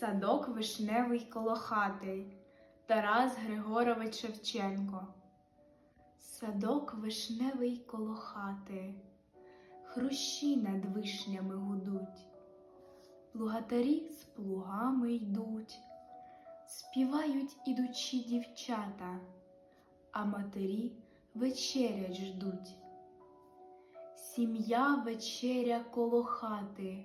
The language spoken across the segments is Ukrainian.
Садок вишневий коло хати Тарас Григорович Шевченко. Садок вишневий коло хати, Хрущі над вишнями гудуть, Плугатарі з плугами йдуть, Співають ідучі дівчата, А матері вечерять ждуть. Сім'я вечеря коло хати,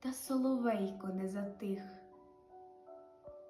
та соловейко не затих.